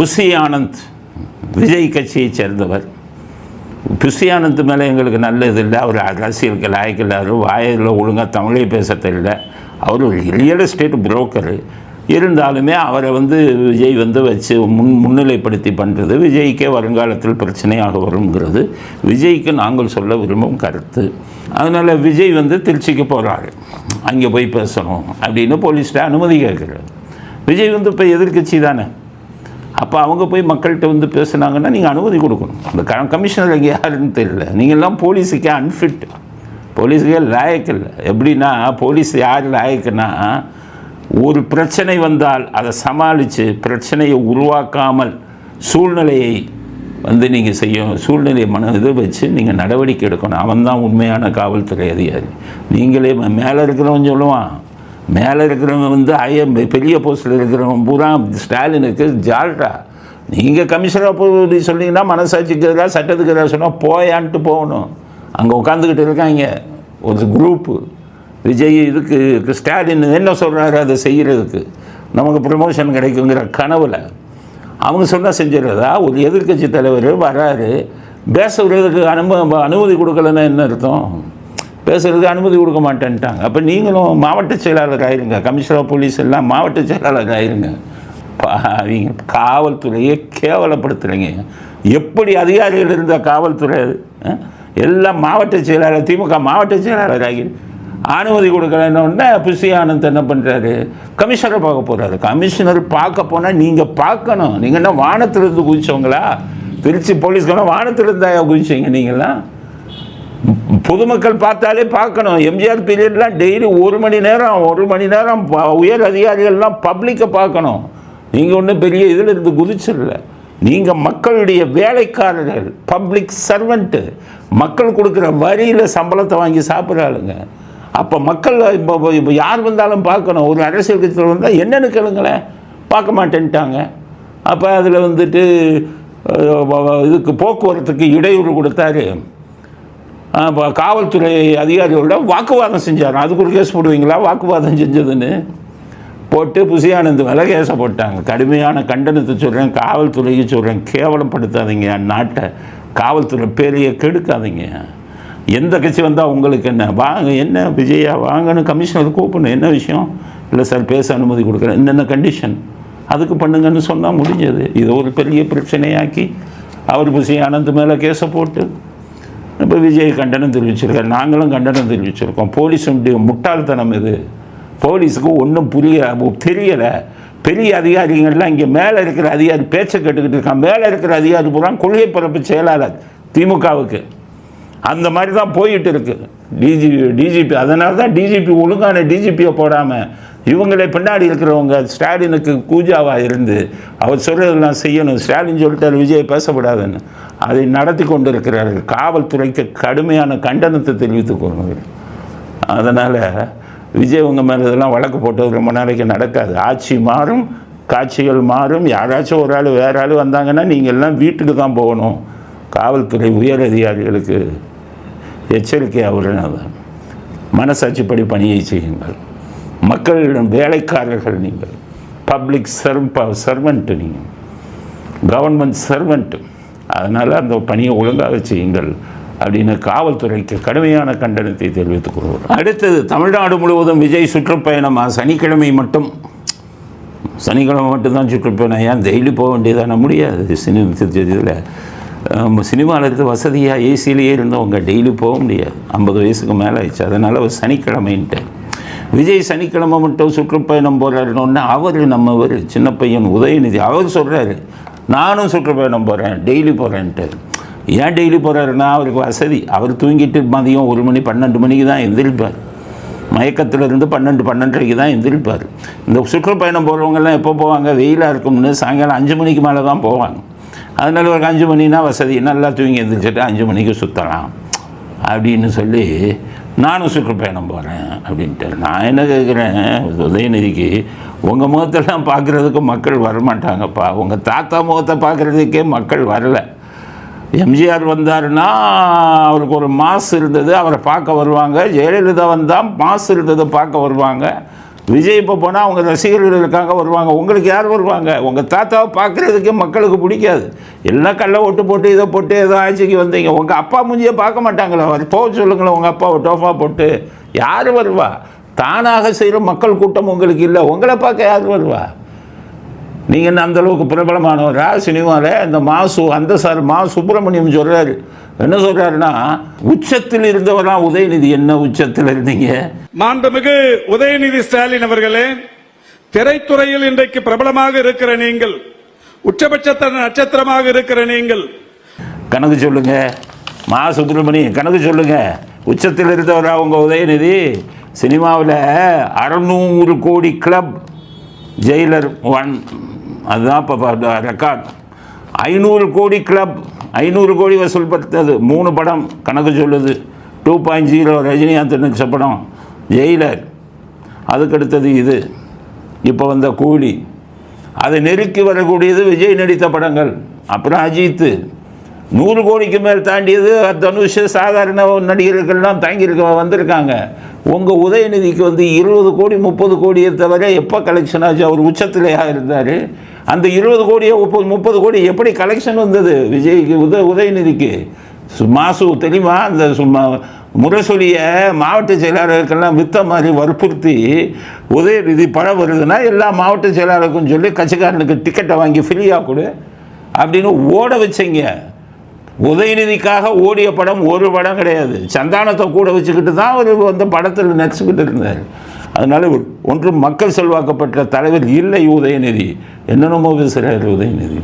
Bussy Anand Vijay கட்சியைச் சேர்ந்தவர். Bussy Anand மேலே எங்களுக்கு நல்லது இல்லை. அவர் அரசியலுக்கு லாயக்கில்லை அவர் வாயில் ஒழுங்காக தமிழே பேச தெரியல அவர் ஒரு ரியல் எஸ்டேட் புரோக்கரு இருந்தாலுமே அவரை வந்து விஜய் வந்து வச்சு முன் முன்னிலைப்படுத்தி பண்ணுறது விஜய்க்கே வருங்காலத்தில் பிரச்சனையாக வருங்கிறது. விஜய்க்கு நாங்கள் சொல்ல விரும்பும் கருத்து. அதனால் விஜய் வந்து திருச்சிக்கு போகிறாரு அங்கே போய் பேசணும் அப்படின்னு போலீஸ்கிட்ட அனுமதி கேட்குறாரு. விஜய் வந்து இப்போ எதிர்க்கட்சி தானே? அப்போ அவங்க போய் மக்கள்கிட்ட வந்து பேசுனாங்கன்னா நீங்கள் அனுமதி கொடுக்கணும். அந்த க கமிஷனர் இங்கே யாருன்னு தெரியல. நீங்கள்லாம் போலீஸுக்கே அன்ஃபிட் போலீஸுக்கே லாயக்கு இல்லை. எப்படின்னா போலீஸ் யார் லாயக்குன்னா ஒரு பிரச்சனை வந்தால் அதை சமாளித்து பிரச்சனையை உருவாக்காமல் சூழ்நிலையை வந்து நீங்கள் செய்யும் சூழ்நிலையை மன இது வச்சு நீங்கள் நடவடிக்கை எடுக்கணும். அவன் தான் உண்மையான காவல்துறை அதிகாரி. நீங்களே மேலே இருக்கிறவன் சொல்லுவான் மேலே இருக்கிறவங்க வந்து ஐஎம் பெரிய போஸ்ட்டில் இருக்கிறவங்க பூரா ஸ்டாலினுக்கு ஜால்ரா. நீங்கள் கமிஷனர் போய் சொன்னீங்கன்னா மனசாட்சிக்கு எதிராக சட்டத்துக்கு எதிராக சொன்னால் போயான்ட்டு போகணும். அங்கே உட்காந்துக்கிட்டு இருக்காங்க. ஒரு குரூப்பு விஜய் இதுக்கு ஸ்டாலின் என்ன சொல்கிறாரு அதை செய்கிறதுக்கு நமக்கு ப்ரமோஷன் கிடைக்குங்கிற கனவில். அவங்க சொன்னால் செஞ்சிடறதா? ஒரு எதிர்க்கட்சி தலைவர் வராரு. பேசுகிறதுக்கு அனும அனுமதி கொடுக்கலன்னா என்ன அர்த்தம்? பேசுறதுக்கு அனுமதி கொடுக்க மாட்டேன்ட்டாங்க. அப்போ நீங்களும் மாவட்ட செயலாளர் ஆயிருங்க கமிஷனர் போலீஸ் எல்லாம் மாவட்ட செயலாளர் ஆயிருங்க அவங்க காவல்துறையை கேவலப்படுத்துகிறீங்க எப்படி அதிகாரிகள் இருந்த காவல்துறை எல்லாம் மாவட்ட செயலாளர் திமுக மாவட்ட செயலாளர் ஆகி அனுமதி கொடுக்கலன்னொடனே புசி ஆனந்த் என்ன பண்ணுறாரு கமிஷனரை பார்க்க போகிறாரு கமிஷனர் பார்க்க போனால் நீங்கள் பார்க்கணும். நீங்கள் என்ன வானத்திலிருந்து குதிச்சவங்களா? திருச்சி போலீஸ்காரன் வானத்திலிருந்தா குதிச்சீங்க நீங்களாம் பொதுமக்கள் பார்த்தாலே பார்க்கணும். எம்ஜிஆர் பீரியட்லாம் டெய்லி ஒரு மணி நேரம் ஒரு மணி நேரம் உயர் அதிகாரிகள்லாம் பப்ளிக்கை பார்க்கணும். நீங்கள் ஒன்றும் பெரிய இதில் இருந்து குதிச்சிடல. நீங்கள் மக்களுடைய வேலைக்காரர்கள் பப்ளிக் சர்வெண்ட்டு மக்கள் கொடுக்குற வரியில் சம்பளத்தை வாங்கி சாப்பிட்றாளுங்க அப்போ மக்கள் இப்போ இப்போ யார் வந்தாலும் பார்க்கணும். ஒரு அரசியல் கட்சியில் வந்தால் என்னென்னு கேளுங்களேன். பார்க்க மாட்டேன்ட்டாங்க. அப்போ அதில் வந்துட்டு இதுக்கு போக்குவரத்துக்கு இடையூறு கொடுத்தாரு. இப்போ காவல்துறை அதிகாரிகளோட வாக்குவாதம் செஞ்சார். அதுக்கு ஒரு கேஸ் போடுவீங்களா? வாக்குவாதம் செஞ்சதுன்னு போட்டு புசியானந்த் மேலே கேஸை போட்டாங்க. கடுமையான கண்டனத்தை சொல்கிறேன் காவல்துறைக்கு சொல்கிறேன் கேவலப்படுத்தாதீங்க. நாட்டை காவல்துறை பேரையை கெடுக்காதீங்க. எந்த கட்சி வந்தால் உங்களுக்கு என்ன? வாங்க என்ன விஜயா? வாங்கன்னு கமிஷனர் கூப்பிடணும். என்ன விஷயம்? இல்லை சார் பேச அனுமதி கொடுக்குறேன். என்னென்ன கண்டிஷன் அதுக்கு பண்ணுங்கன்னு சொன்னால் முடிஞ்சது. இதை ஒரு பெரிய பிரச்சனையாக்கி அவர் புசி ஆனந்த் மேலே கேஸை போட்டு இப்போ விஜய் கண்டனம் தெரிவிச்சிருக்காரு. நாங்களும் கண்டனம் தெரிவிச்சிருக்கோம். போலீஸுடைய முட்டாள்தனம் இது. போலீஸுக்கு ஒன்றும் புரிய தெரியலை. பெரிய அதிகாரிகள்லாம் இங்கே மேலே இருக்கிற அதிகாரி பேச்சை கேட்டுக்கிட்டு இருக்கான் மேலே இருக்கிற அதிகாரி பூரா கொள்கை பரப்பு செயலாளர் திமுகவுக்கு. அந்த மாதிரி தான் போயிட்டு இருக்கு. டிஜிபி டிஜிபி அதனால தான் டிஜிபி ஒழுங்கான டிஜிபியை போடாமல் இவங்களே பின்னாடி இருக்கிறவங்க ஸ்டாலினுக்கு கூஜாவாக இருந்து அவர் சொல்கிறதெல்லாம் செய்யணும். ஸ்டாலின் சொல்லிட்டார் விஜய் பேசக்கூடாதுன்னு அதை நடத்தி கொண்டு இருக்கிறார்கள் காவல்துறைக்கு கடுமையான கண்டனத்தை தெரிவித்துக் கொள்கிறார் அதனால் விஜய் உங்கள் மேலே இதெல்லாம் வழக்கு போட்டது ரொம்ப நாளைக்கு நடக்காது. ஆட்சி மாறும் காட்சிகள் மாறும். யாராச்சும் ஒரு ஆள் வேறு ஆள் வந்தாங்கன்னா நீங்கள் எல்லாம் வீட்டுக்கு தான் போகணும். காவல்துறை உயர் அதிகாரிகளுக்கு எச்சரிக்கையாக விடுறது மனசாட்சிப்படி பணியை செய்யுங்கள். மக்களிடம் வேலைக்காரர்கள் நீங்கள். பப்ளிக் சர்வ சர்வெண்ட்டு நீங்கள். கவர்மெண்ட் சர்வெண்ட்டு அதனால் அந்த பணியை ஒழுங்காக செய்யுங்கள் அப்படின்னு காவல்துறைக்கு கடுமையான கண்டனத்தை தெரிவித்துக் கொள்வோம் அடுத்தது தமிழ்நாடு முழுவதும் விஜய் சுற்றுப்பயணமா? சனிக்கிழமை மட்டும். சனிக்கிழமை மட்டும்தான் சுற்றுப்பயணம். ஏன்? டெய்லி போக வேண்டியதான? முடியாது. சினிமா இதில் சினிமாவில் இருக்க வசதியாக ஏசிலேயே இருந்தவங்க டெய்லி போக முடியாது. ஐம்பது வயசுக்கு மேலே ஆயிடுச்சு. அதனால் அவர் சனிக்கிழமைன்ட்டு விஜய் சனிக்கிழமை மட்டும் சுற்றுப்பயணம் போகிறாருன்னு அவர் நம்மவர் சின்ன பையன் உதயநிதி. அவர் சொல்கிறாரு நானும் சுற்றுப்பயணம் போகிறேன் டெய்லி போகிறேன்ட்டு ஏன் டெய்லி போகிறாருன்னா அவருக்கு வசதி. அவர் தூங்கிட்டு மதியம் ஒரு மணி பன்னெண்டு மணிக்கு தான் எந்திரிப்பார். மயக்கத்தில் இருந்து பன்னெண்டு பன்னெண்டரைக்கு தான் எந்திரிப்பார். இந்த சுற்றுப்பயணம் போகிறவங்கெல்லாம் எப்போ போவாங்க? வெயிலாக இருக்கும்னு சாயங்காலம் அஞ்சு மணிக்கு மேலே தான் போவாங்க. அதனால ஒரு அஞ்சு மணினா வசதி. நல்லா தூங்கி எழுந்திரிச்சிட்டு அஞ்சு மணிக்கு சுற்றலாம் அப்படின்னு சொல்லி நானும் சுற்றுப்பயணம் போகிறேன் அப்படின்ட்டு நான் என்ன கேட்குறேன் உதயநிதிக்கு உங்கள் முகத்தெல்லாம் பார்க்குறதுக்கு மக்கள் வரமாட்டாங்கப்பா. உங்கள் தாத்தா முகத்தை பார்க்குறதுக்கே மக்கள் வரலை. எம்ஜிஆர் வந்தாருன்னா அவருக்கு ஒரு மாஸ் இருந்தது அவரை பார்க்க வருவாங்க. ஜெயலலிதா வந்தால் மாஸ் இருந்ததை பார்க்க வருவாங்க. விஜய் இப்போ போனால் அவங்க ரசிகர்கள் இருக்காங்க வருவாங்க. உங்களுக்கு யார் வருவாங்க? உங்கள் தாத்தாவை பார்க்குறதுக்கே மக்களுக்கு பிடிக்காது. எல்லாம் கல்லை ஓட்டு போட்டு இதை போட்டு ஏதோ ஆட்சிக்கு வந்தீங்க. உங்கள் அப்பா முஞ்சியை பார்க்க மாட்டாங்களா. போக சொல்லுங்களேன் உங்கள் அப்பாவை டோஃபா போட்டு. யார் வருவா? தானாக செய்கிற மக்கள் கூட்டம் உங்களுக்கு இல்லை. உங்களை பார்க்க யார் வருவா? நீங்கள் என்ன அந்த அளவுக்கு பிரபலமானவரா சினிமாவில் இந்த மாசு அந்த சார் மா சுப்பிரமணியம் சொல்கிறாரு என்ன சொல்கிறாருன்னா உச்சத்தில் இருந்தவரா உதயநிதி என்ன உச்சத்தில் இருந்தீங்க? மாண்புமிகு உதயநிதி ஸ்டாலின் அவர்களே திரைத்துறையில் இன்றைக்கு பிரபலமாக இருக்கிற நீங்கள் உச்சபட்ச நட்சத்திரமாக இருக்கிற நீங்கள். கணக்கு சொல்லுங்க. மா. சுப்பிரமணியம் கணக்கு சொல்லுங்க. உச்சத்தில் இருந்தவரா உங்க உதயநிதி? சினிமாவில் அறநூறு கோடி கிளப் ஜெயிலர் ஒன் அதுதான் இப்போ ரெக்கார்ட் ஐநூறு கோடி கிளப் ஐநூறு கோடி வசூல் படுத்தது. மூணு படம் கணக்கு சொல்லுது. டூ பாயிண்ட் ஜீரோ ரஜினிகாந்த் நடிச்ச படம் ஜெயிலர். அதுக்கடுத்தது இது. இப்போ வந்த கூலி. அதை நெருக்கி வரக்கூடியது விஜய் நடித்த படங்கள். அப்புறம் அஜித்து. நூறு கோடிக்கு மேல் தாண்டியது தனுஷ் சாதாரண நடிகர்கள்லாம் தாங்கியிருக்க வந்திருக்காங்க. உங்கள் உதயநிதிக்கு வந்து இருபது கோடி முப்பது கோடியை தவிர எப்போ கலெக்ஷன் ஆச்சு? அவர் உச்சத்திலேயா இருந்தார்? அந்த இருபது கோடியோ முப்பது முப்பது கோடி எப்படி கலெக்ஷன் வந்தது? விஜய்க்கு உத உதயநிதிக்கு. சு- மாசு தெரியுமா? அந்த சும்மா முரசொலியை மாவட்ட செயலாளருக்கெல்லாம் வித்த மாதிரி வற்புறுத்தி உதயநிதி பழம் வருதுன்னா எல்லா மாவட்ட செயலாளருக்கும் சொல்லி கட்சிக்காரனுக்கு டிக்கெட்டை வாங்கி ஃப்ரீயாக கொடு அப்படின்னு ஓட வச்சீங்க. உதயநிதிக்காக ஓடிய படம் ஒரு படம் கிடையாது. சந்தானத்தை கூட வச்சுக்கிட்டு தான் அவர் வந்து படத்தில் நடிச்சுக்கிட்டு இருந்தார். அதனால ஒன்றும் மக்கள் செல்வாக்கப்பட்ட தலைவர் இல்லை உதயநிதி. என்னென்னமோ பேசுகிறார் உதயநிதி.